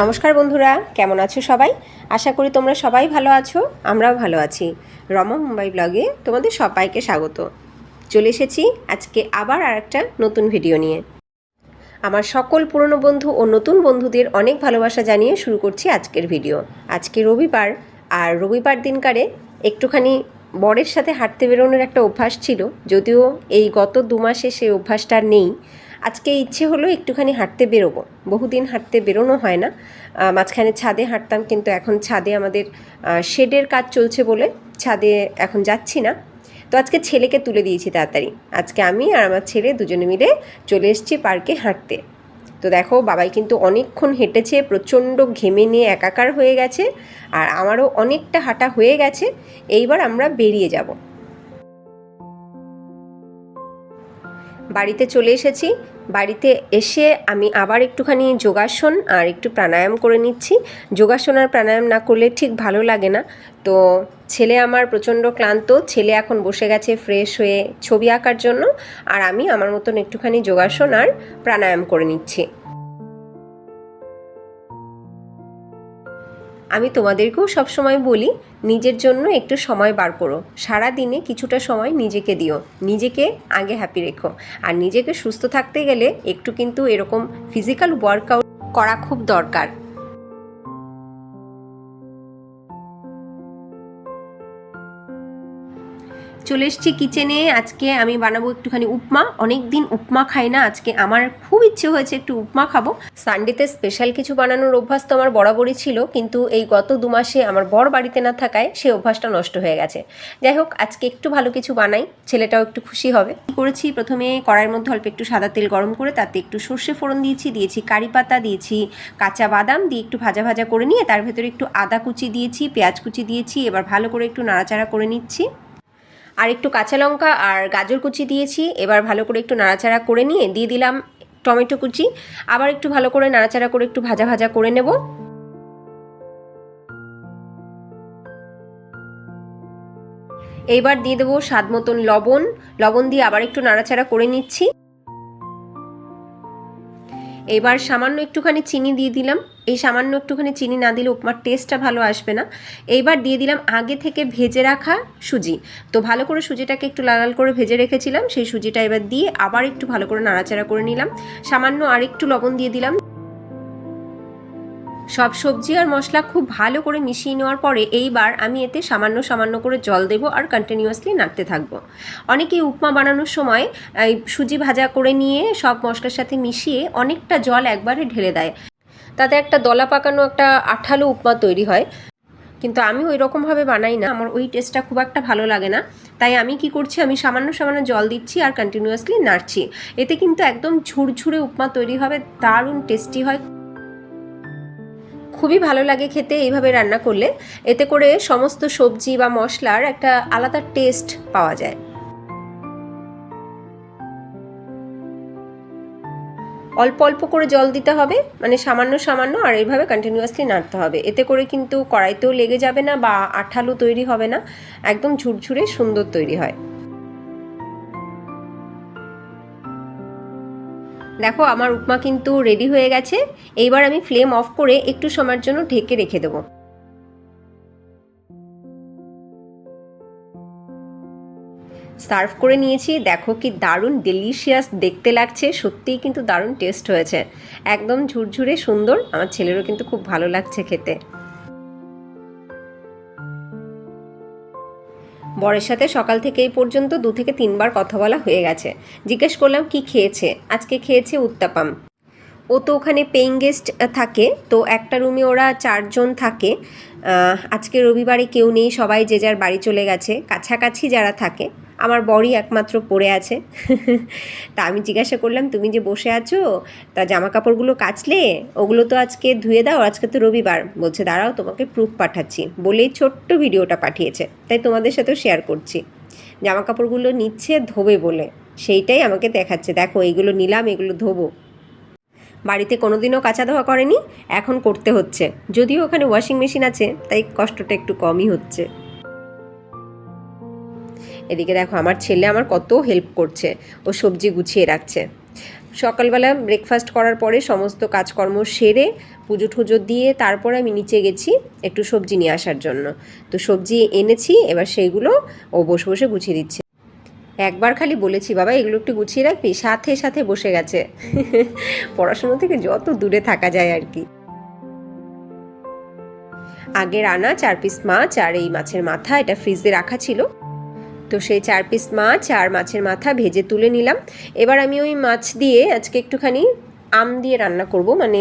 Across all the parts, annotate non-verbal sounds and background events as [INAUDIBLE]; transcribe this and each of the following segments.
নমস্কার বন্ধুরা, কেমন আছো সবাই? আশা করি তোমরা সবাই ভালো আছো, আমরাও ভালো আছি। রমা মুম্বাই ব্লগে তোমাদের সবাইকে স্বাগত। চলে এসেছি আজকে আবার আর একটা নতুন ভিডিও নিয়ে। আমার সকল পুরনো বন্ধু ও নতুন বন্ধুদের অনেক ভালোবাসা জানিয়ে শুরু করছি আজকের ভিডিও। আজকে রবিবার, আর রবিবার দিনকারে একটুখানি বরের সাথে হাঁটতে বেরোনোর একটা অভ্যাস ছিল, যদিও এই গত দু মাসে সেই অভ্যাসটা নেই। আজকে ইচ্ছে হলো একটুখানি হাঁটতে বেরোবো। বহুদিন হাঁটতে বেরোনো হয় না। মাঝখানে ছাদে হাঁটতাম, কিন্তু এখন ছাদে আমাদের শেডের কাজ চলছে বলে ছাদে এখন যাচ্ছি না। তো আজকে ছেলেকে তুলে দিয়েছি তাড়াতাড়ি। আজকে আমি আর আমার ছেলে দুজনে মিলে চলে এসেছি পার্কে হাঁটতে। তো দেখো, বাবাই কিন্তু অনেকক্ষণ হেঁটেছে, প্রচণ্ড ঘেমে নিয়ে একাকার হয়ে গেছে, আর আমারও অনেকটা হাঁটা হয়ে গেছে। এইবার আমরা বেরিয়ে যাব। বাড়িতে চলে এসেছি। বাড়িতে এসে আমি আবার একটুখানি যোগাসন আর একটু প্রাণায়াম করে নিচ্ছি। যোগাসন আর প্রাণায়াম না করলে ঠিক ভালো লাগে না। তো ছেলে আমার প্রচণ্ড ক্লান্ত, ছেলে এখন বসে গেছে ফ্রেশ হয়ে ছবি আঁকার জন্য। আর আমি আমার মতন একটুখানি যোগাসন আর প্রাণায়াম করে নিচ্ছি। আমি তোমাদেরকেও সবসময় বলি, নিজের জন্য একটু সময় বার করো। সারা দিনে কিছুটা সময় নিজেকে দিও। নিজেকে আগে হ্যাপি রেখো। আর নিজেকে সুস্থ থাকতে গেলে একটু কিন্তু এরকম ফিজিক্যাল ওয়ার্কআউট করা খুব দরকার। চলে এসেছি কিচেনে আজকে আমি বানাবো একটুখানি উপমা। অনেক দিন উপমা খাই না, আজকে আমার খুব ইচ্ছে হয়েছে একটু উপমা খাব। সানডেতে স্পেশাল কিছু বানানোর অভ্যাস তো আমার বরাবরই ছিল, কিন্তু এই গত দু মাসে আমার বর বাড়িতে না থাকায় সেই অভ্যাসটা নষ্ট হয়ে গেছে। যাই হোক, আজকে একটু ভালো কিছু বানাই, ছেলেটাও একটু খুশি হবে। কি করেছি? প্রথমে কড়াইয়ের মধ্যে অল্প একটু সাদা তেল গরম করে তাতে একটু সর্ষে ফোড়ন দিয়েছি দিয়েছি কারি পাতা দিয়েছি কাঁচা বাদাম, দিয়ে একটু ভাজা ভাজা করে নিয়ে তার ভেতরে একটু আদা কুচি দিয়েছি, পেঁয়াজ কুচি দিয়েছি, এবার ভালো করে একটু নাড়াচাড়া করে নিচ্ছি। আর একটু কাঁচা লঙ্কা আর গাজর কুচি দিয়েছি। এবার ভালো করে একটু নাড়াচাড়া করে নিয়ে দিয়ে দিলাম টমেটো কুচি। আবার একটু ভালো করে নাড়াচাড়া করে একটু ভাজা ভাজা করে নেব। এইবার দিয়ে দেবো স্বাদ মতন লবণ। লবণ দিয়ে আবার একটু নাড়াচাড়া করে নিচ্ছি। এবার সামান্য একটুখানি চিনি দিয়ে দিলাম। এই সামান্য একটুখানি চিনি না দিলে উপমার টেস্টটা ভালো আসবে না। এইবার দিয়ে দিলাম আগে থেকে ভেজে রাখা সুজি। তো ভালো করে সুজিটাকে একটু লাল করে ভেজে রেখেছিলাম। সেই সুজিটা এবার দিয়ে আবার একটু ভালো করে নাড়াচাড়া করে নিলাম। সামান্য আর একটু লবণ দিয়ে দিলাম। সব সবজি আর মশলা খুব ভালো করে মিশিয়ে নেওয়ার পরে এইবার আমি এতে সামান্য সামান্য করে জল দেবো আর কন্টিনিউয়াসলি নাড়তে থাকব। অনেকেই উপমা বানানোর সময় সুজি ভাজা করে নিয়ে সব মশলার সাথে মিশিয়ে অনেকটা জল একবারে ঢেলে দেয়। তাতে একটা দলা পাকানো একটা আঠালো উপমা তৈরি হয়। কিন্তু আমি ওই রকমভাবে বানাই না, আমার ওই টেস্টটা খুব একটা ভালো লাগে না। তাই আমি কি করছি, আমি সামান্য সামান্য জল দিচ্ছি আর কন্টিনিউয়াসলি নাড়ছি। এতে কিন্তু একদম ঝুরঝুরে উপমা তৈরি হবে, দারুণ টেস্টি হয়। খুবই ভালো লাগে খেতে এইভাবে রান্না করলে। এতে করে সমস্ত সবজি বা মশলার একটা আলাদা টেস্ট পাওয়া যায়। অল্প অল্প করে জল দিতে হবে মানে সামান্য সামান্য আর এইভাবে কন্টিনিউয়াসলি নাড়তে হবে। এতে করে কিন্তু কড়াইতেও লেগে যাবে না বা আঠালো তৈরি হবে না, একদম ঝুরঝুরে সুন্দর তৈরি হয়। দেখো, আমার উপমা কিন্তু রেডি হয়ে গেছে। এইবার আমি ফ্লেম অফ করে একটু সময়ের জন্য ঢেকে রেখে দেবো। সার্ভ করে নিয়েছি। দেখো কি দারুণ ডেলিশিয়াস দেখতে লাগছে। সত্যিই কিন্তু দারুণ টেস্ট হয়েছে। একদম ঝুরঝুরে সুন্দর। আমার ছেলেরও কিন্তু খুব ভালো লাগছে খেতে। বরের সাথে সকাল থেকে এই পর্যন্ত দু থেকে তিনবার কথা বলা হয়ে গেছে। জিজ্ঞেস করলাম, কি খেয়েছে? আজকে খেয়েছে উত্তাপাম। ও তো ওখানে পেইং গেস্ট থাকে, তো একটা রুমে ওরা চারজন থাকে। আজকে রবিবারে কেউ নেই, সবাই যে যার বাড়ি চলে গেছে। কাছাকাছি যারা থাকে আমার বরই একমাত্র পড়ে আছে। [LAUGHS] তা আমি জিজ্ঞাসা করলাম, তুমি যে বসে আছো, তা জামা কাপড়গুলো কাচলে ওগুলো তো আজকে ধুয়ে দাও, আজকে তো রবিবার। বলছে, দাঁড়াও, তোমাকে প্রুফ পাঠাচ্ছি। বলেই ছোট্ট ভিডিওটা পাঠিয়েছে। তাই তোমাদের সাথেও শেয়ার করছি। জামা কাপড়গুলো নিচ্ছে, ধোবে বলে। সেইটাই আমাকে দেখাচ্ছে। দেখো, এইগুলো নিলাম, এগুলো ধোবো। বাড়িতে কোনোদিনও কাঁচা ধোয়া করেনি, এখন করতে হচ্ছে। যদিও ওখানে ওয়াশিং মেশিন আছে, তাই কষ্টটা একটু কমই হচ্ছে। এদিকে দেখো, আমার ছেলে আমার কত হেল্প করছে। ও সবজি গুছিয়ে রাখছে। সকালবেলা ব্রেকফাস্ট করার পরে সমস্ত কাজকর্ম সেরে পুজো টুজো দিয়ে তারপরে আমি নিচে গেছি একটু সবজি নিয়ে আসার জন্য। তো সবজি এনেছি, এবার সেইগুলো ও বসে বসে গুছিয়ে দিচ্ছে। একবার খালি বলেছি, বাবা, এগুলো একটু গুছিয়ে রাখবি? সাথে সাথে বসে গেছে। পড়াশুনো থেকে যত দূরে থাকা যায় আর কি। আগে রানা চার পিস মাছ, আর এই মাছের মাথা, এটা ফ্রিজে রাখা ছিল। তো সেই চার পিস মাছ আর মাছের মাথা ভেজে তুলে নিলাম। এবার আমি ওই মাছ দিয়ে আজকে একটুখানি আম দিয়ে রান্না করব মানে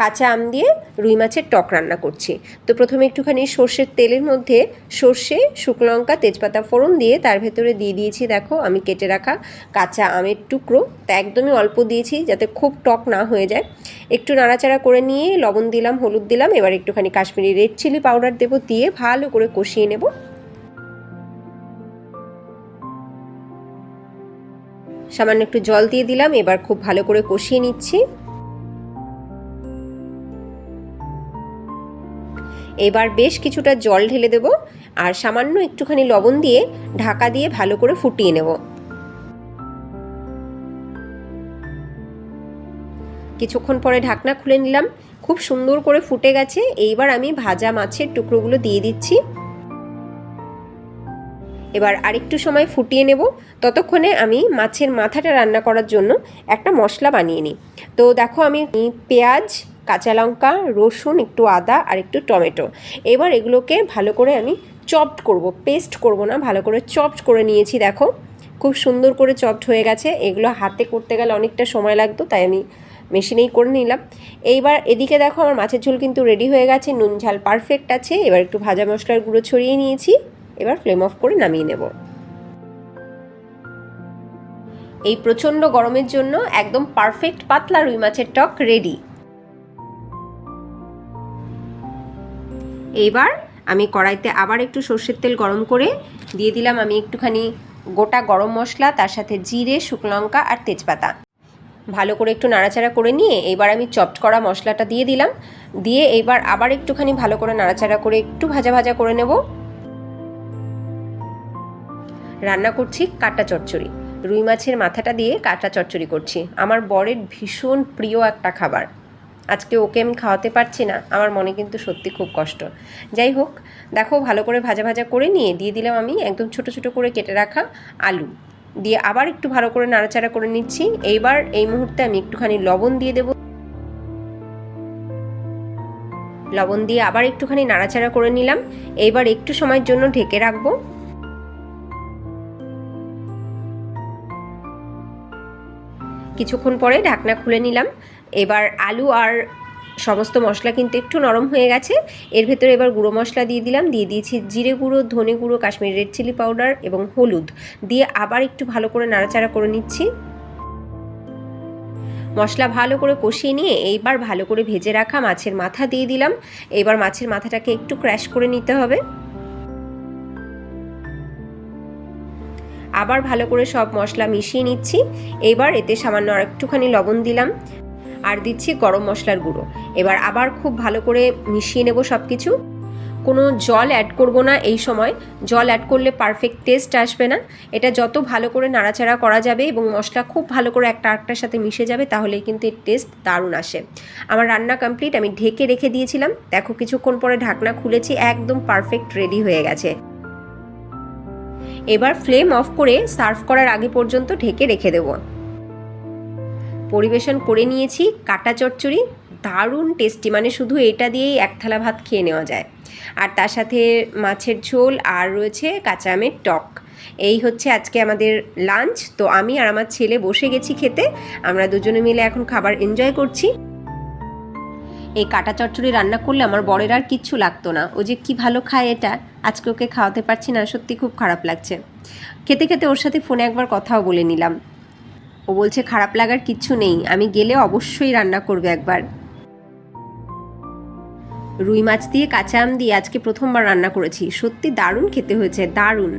কাঁচা আম দিয়ে রুই মাছের টক রান্না করছি। তো প্রথমে একটুখানি সর্ষের তেলের মধ্যে সর্ষে, শুকনো লঙ্কা, তেজপাতা ফোড়ন দিয়ে তার ভেতরে দিয়ে দিয়েছি, দেখো আমি কেটে রাখা কাঁচা আমের টুকরো। তা একদমই অল্প দিয়েছি যাতে খুব টক না হয়ে যায়। একটু নাড়াচাড়া করে নিয়ে লবণ দিলাম, হলুদ দিলাম, এবার একটুখানি কাশ্মীরি রেড চিলি পাউডার দেবো, দিয়ে ভালো করে কষিয়ে নেব। সামান্য একটু জল দিয়ে দিলাম, এবার খুব ভালো করে কষিয়ে নিচ্ছি। এবার বেশ কিছুটা জল ঢেলে দেব আর সামান্য একটুখানি লবণ দিয়ে ঢাকা দিয়ে ভালো করে ফুটিয়ে নেব। কিছুক্ষণ পরে ঢাকনা খুলে নিলাম, খুব সুন্দর করে ফুটে গেছে। এইবার আমি ভাজা মাছের টুকরোগুলো দিয়ে দিচ্ছি। এবার আরেকটু সময় ফুটিয়ে নেব। ততক্ষণে আমি মাছের মাথাটা রান্না করার জন্য একটা মশলা বানিয়ে নিই। তো দেখো আমি পেঁয়াজ, কাঁচা লঙ্কা, রসুন, একটু আদা আর একটু টমেটো। এবার এগুলোকে ভালো করে আমি চপড করব, পেস্ট করব না, ভালো করে চপড করে নিয়েছি দেখো। খুব সুন্দর করে চপড হয়ে গেছে। এগুলো হাতে করতে গেলে অনেকটা সময় লাগতো, তাই আমি মেশিনেই করে নিলাম। এইবার এদিকে দেখো আমার মাছের ঝোল কিন্তু রেডি হয়ে গেছে, নুন ঝাল পারফেক্ট আছে। এবার একটু ভাজা মশলার গুঁড়ো ছড়িয়ে নিয়েছি। এবার ফ্লেম অফ করে নামিয়ে নেব। এই প্রচণ্ড গরমের জন্য একদম পারফেক্ট পাতলা রুই মাছের টক রেডি এইবার আমি কড়াইতে আবার একটু সর্ষের তেল গরম করে দিয়ে দিলাম আমি একটুখানি গোটা গরম মশলা, তার সাথে জিরে শুকনো লঙ্কা আর তেজপাতা। ভালো করে একটু নাড়াচাড়া করে নিয়ে এবার আমি চপড করা মশলাটা দিয়ে দিলাম। দিয়ে এবার আবার একটুখানি ভালো করে নাড়াচাড়া করে একটু ভাজা ভাজা করে নেব। রান্না করছি কাটা চচ্চড়ি। রুই মাছের মাথাটা দিয়ে কাটা চচ্চড়ি করছি। আমার বরের ভীষণ প্রিয় একটা খাবার। আজকে ওকে আমি খাওয়াতে পারছি না, আমার মনে কিন্তু সত্যি খুব কষ্ট। যাই হোক, দেখো ভালো করে ভাজা ভাজা করে নিয়ে দিয়ে দিলাম আমি একদম ছোট ছোট করে কেটে রাখা আলু। দিয়ে আবার একটু ভালো করে নাড়াচাড়া করে নিচ্ছি। এইবার এই মুহূর্তে আমি একটুখানি লবণ দিয়ে দেবো। লবণ দিয়ে আবার একটুখানি নাড়াচাড়া করে নিলাম। এইবার একটু সময়ের জন্য ঢেকে রাখব। কিছুক্ষণ পরে ঢাকনা খুলে নিলাম। এবার আলু আর সমস্ত মশলা কিন্তু একটু নরম হয়ে গেছে। এর ভেতরে এবার গুঁড়ো মশলা দিয়ে দিলাম। দিয়ে দিয়েছি জিরে গুঁড়ো, ধনে গুঁড়ো, কাশ্মীরি রেড চিলি পাউডার এবং হলুদ। দিয়ে আবার একটু ভালো করে নাড়াচাড়া করে নিচ্ছি। মশলা ভালো করে কষিয়ে নিয়ে এইবার ভালো করে ভেজে রাখা মাছের মাথা দিয়ে দিলাম। এবার মাছের মাথাটাকে একটু ক্র্যাশ করে নিতে হবে। আবার ভালো করে সব মশলা মিশিয়ে নিচ্ছি। এবার এতে সামান্য আর একটুখানি লবণ দিলাম। আর দিচ্ছি গরম মশলার গুঁড়ো। এবার আবার খুব ভালো করে মিশিয়ে নেব সব কিছু কোনো জল অ্যাড করব না এই সময়। জল অ্যাড করলে পারফেক্ট টেস্ট আসবে না। এটা যত ভালো করে নাড়াচাড়া করা যাবে এবং মশলা খুব ভালো করে একটা আরেকটার সাথে মিশে যাবে তাহলে কিন্তু এর টেস্ট দারুণ আসে। আমার রান্না কমপ্লিট আমি ঢেকে রেখে দিয়েছিলাম। দেখো কিছুক্ষণ পরে ঢাকনা খুলেছি, একদম পারফেক্ট রেডি হয়ে গেছে। এবার ফ্লেম অফ করে সার্ভ করার আগে পর্যন্ত ঢেকে রেখে দেব। পরিবেশন করে নিয়েছি, কাটা চচ্চড়ি, দারুণ টেস্টি মানে শুধু এটা দিয়েই এক থালা ভাত খেয়ে নেওয়া যায়। আর তার সাথে মাছের ঝোল আর রয়েছে কাঁচা আমের টক। এই হচ্ছে আজকে আমাদের লাঞ্চ। তো আমি আর আমার ছেলে বসে গেছি খেতে। আমরা দুজনে মিলে এখন খাবার এনজয় করছি। এই কাটা চচ্চড়ি রান্না করলে আমার বরের আর কিচ্ছু লাগতো না। ও যে কি ভালো খায় এটা, আজকে ওকে খাওয়াতে পারছি না, সত্যি খুব খারাপ লাগছে। খেতে খেতে ওর সাথে ফোনে একবার কথাও বলে নিলাম। ও বলছে, খারাপ লাগার কিচ্ছু নেই, আমি গেলে অবশ্যই রান্না করবে একবার। রুই মাছ দিয়ে কাঁচা আম দিয়ে আজকে প্রথমবার রান্না করেছি। সত্যি দারুণ খেতে হয়েছে, দারুণ।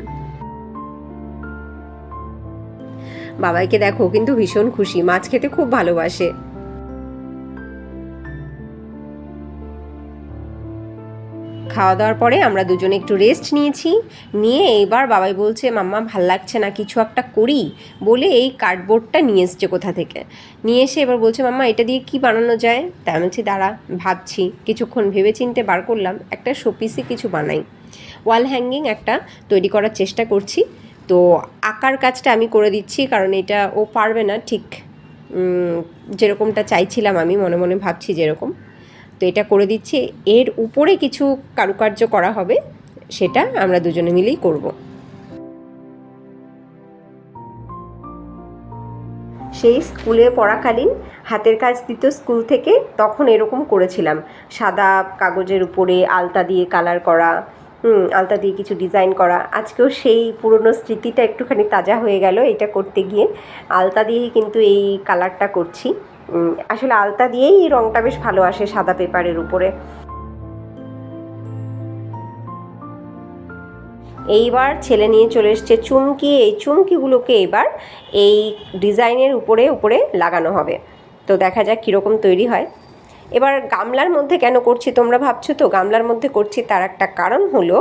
বাবাইকে দেখো কিন্তু ভীষণ খুশি, মাছ খেতে খুব ভালোবাসে। খাওয়া দাওয়ার পরে আমরা দুজনে একটু রেস্ট নিয়েছি। নিয়ে এইবার বাবাই বলছে, মাম্মা, ভালো লাগছে না, কিছু একটা করি। বলে এই কার্ডবোর্ডটা নিয়ে এসছে কোথা থেকে। নিয়ে এসে এবার বলছে, মাম্মা, এটা দিয়ে কি বানানো যায়? তাই বলছি, দাঁড়া, ভাবছি। কিছুক্ষণ ভেবে চিনতে বার করলাম, একটা শোপিসে কিছু বানাই। ওয়াল হ্যাঙ্গিং একটা তৈরি করার চেষ্টা করছি। তো আঁকার কাজটা আমি করে দিচ্ছি, কারণ এটা ও পারবে না, ঠিক যেরকমটা চাইছিলাম আমি, মনে মনে ভাবছি যেরকম। তো এটা করে দিচ্ছি। এর উপরে কিছু কারুকার্য করা হবে, সেটা আমরা দুজনে মিলেই করব। সেই স্কুলে পড়াকালীন হাতের কাজ দিত স্কুল থেকে, তখন এরকম করেছিলাম। সাদা কাগজের উপরে আলতা দিয়ে কালার করা, হুম, আলতা দিয়ে কিছু ডিজাইন করা। আজকেও সেই পুরনো স্মৃতিটা একটুখানি তাজা হয়ে গেল এটা করতে গিয়ে। আলতা দিয়েই কিন্তু এই কালারটা করছি। আসলে আলতা দিয়েই এই রঙটা বেশ ভালো আসে সাদা পেপারের উপরে। এইবার ছেলে নিয়ে চলে এসছে চুমকি। এই চুমকিগুলোকে এবার এই ডিজাইনের উপরে উপরে লাগানো হবে। তো দেখা যাক কীরকম তৈরি হয়। এবার গামলার মধ্যে কেন করছি তোমরা ভাবছ তো? গামলার মধ্যে করছি তার একটা কারণ হলো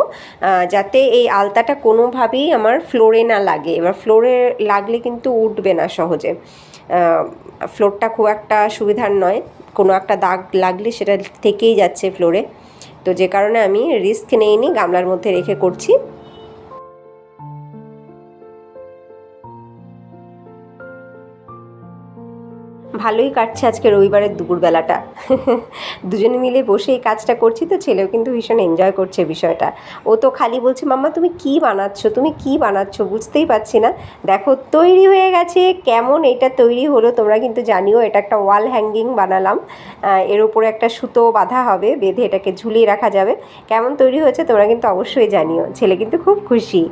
যাতে এই আলতাটা কোনোভাবেই আমার ফ্লোরে না লাগে। এবার ফ্লোরে লাগলে কিন্তু উঠবে না সহজে। ফ্লোরটা খুব একটা সুবিধার নয়। কোনো একটা দাগ লাগলে সেটা থেকেই যাচ্ছে ফ্লোরে তো যে কারণে আমি রিস্ক নেইনি, গামলার মধ্যে রেখে করছি। ভালোই কাটছে আজকে রবিবারের দুপুরবেলাটা। দুজনে মিলে বসে এই কাজটা করছি তো ছেলেও কিন্তু ভীষণ এনজয় করছে বিষয়টা। ও তো খালি বলছে, মাম্মা, তুমি কি বানাচ্ছ? তুমি কি বানাচ্ছ? বুঝতেই পারছি না। দেখো, তৈরি হয়ে গেছে। কেমন এটা তৈরি হলো তোমরা কিন্তু জানিও। এটা একটা ওয়াল হ্যাঙ্গিং বানালাম। এর উপরে একটা সুতো বাঁধা হবে, বেঁধে এটাকে ঝুলিয়ে রাখা যাবে। কেমন তৈরি হয়েছে তোমরা কিন্তু অবশ্যই জানিও। ছেলে কিন্তু খুব খুশি।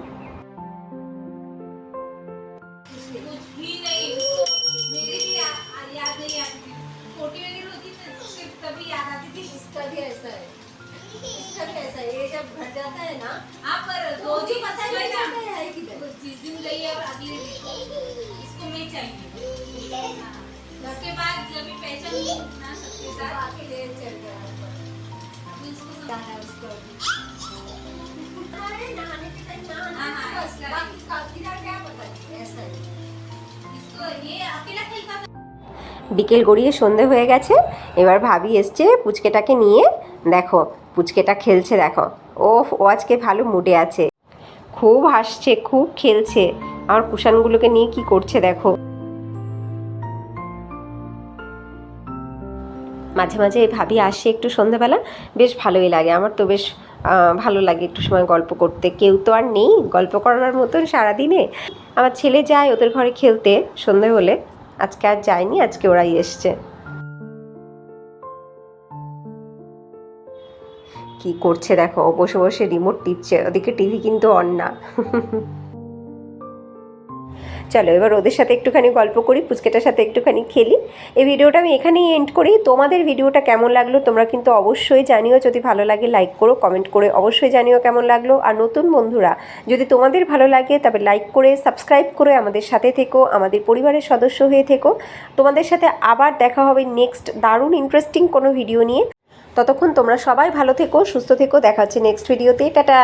বিকেল গড়িয়ে সন্ধে হয়ে গেছে, এবার ভাবি এসছে পুচকেটাকে নিয়ে, দেখো, পুচকেটা খেলছে, দেখো। ও ও আজকে ভালো মুডে আছে। খুব হাসছে, খুব খেলছে। আমার কুষাণগুলোকে নিয়ে কি করছে, দেখো। মাঝে মাঝে ভাবি আসে একটু সন্ধ্যাবেলা, বেশ ভালোই লাগে। আমার তো বেশ ভালো লাগে একটু সময় গল্প করতে। কেউ তো আর নেই, গল্প করার মতন সারাদিনে। আমার ছেলে যায় ওদের ঘরে খেলতে, সন্ধে হলে। আজকে আর যায়নি, আজকে ওরাই এসছে। কি করছে দেখো বসে বসে রিমোট টিপছে। ওদিকে টিভি কিন্তু অন না। [LAUGHS] চলো, এবার ওদের সাথে একটুখানি গল্প করি, পুচকেটার সাথে একটুখানি খেলি। এই ভিডিওটা আমি এখানেই এন্ড করি। তোমাদের ভিডিওটা কেমন লাগল তোমরা কিন্তু অবশ্যই জানিও। যদি ভালো লাগে লাইক করো কমেন্ট করে অবশ্যই জানিও কেমন লাগল। আর নতুন বন্ধুরা, যদি তোমাদের ভালো লাগে, তবে লাইক করে সাবস্ক্রাইব করে আমাদের সাথে থেকো, আমাদের পরিবারের সদস্য হয়ে থেকো। তোমাদের সাথে আবার দেখা হবে নেক্সট দারুণ ইন্টারেস্টিং কোনো ভিডিও নিয়ে। ততক্ষণ তোমরা সবাই ভালো থেকো, সুস্থ থেকো। দেখা হচ্ছে নেক্সট ভিডিওতে টাটা!